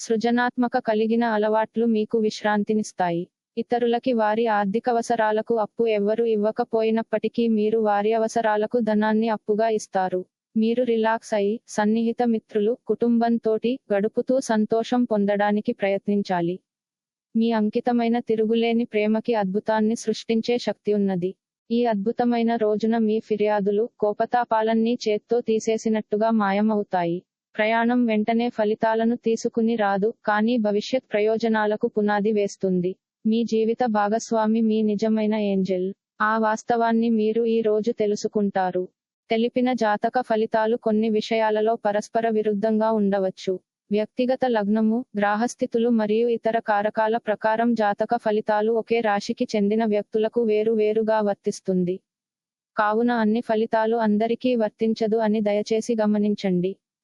సృజనాత్మక కలిగిన అలవాట్లు మీకు విశ్రాంతినిస్తాయి. ఇతరులకి వారి ఆర్థికవసరాలకు అప్పు ఎవ్వరు ఇవ్వకపోయినప్పటికీ మీరు వారి అవసరాలకు ధనాన్ని అప్పుగా ఇస్తారు. మీరు రిలాక్స్ అయి సన్నిహిత మిత్రులు కుటుంబంతోటి గడుపుతూ సంతోషం పొందడానికి ప్రయత్నించాలి. మీ అంకితమైన తిరుగులేని ప్రేమకి అద్భుతాన్ని సృష్టించే శక్తి ఉన్నది. ఈ అద్భుతమైన రోజున మీ ఫిర్యాదులు కోపతాపాలన్నీ చేత్తో తీసేసినట్టుగా మాయమవుతాయి. ప్రయాణం వెంటనే ఫలితాలను తీసుకుని రాదు కానీ భవిష్యత్ ప్రయోజనాలకు పునాది వేస్తుంది. మీ జీవిత భాగస్వామి మీ నిజమైన ఏంజెల్. ఆ వాస్తవాన్ని మీరు ఈ రోజు తెలుసుకుంటారు. తెలిపిన జాతక ఫలితాలు కొన్ని విషయాలలో పరస్పర విరుద్ధంగా ఉండవచ్చు. వ్యక్తిగత లగ్నము గ్రాహస్థితులు మరియు ఇతర కారకాల ప్రకారం జాతక ఫలితాలు ఒకే రాశికి చెందిన వ్యక్తులకు వేరు వేరుగా వర్తిస్తుంది. కావున అన్ని ఫలితాలు అందరికీ వర్తించదు అని దయచేసి గమనించండి.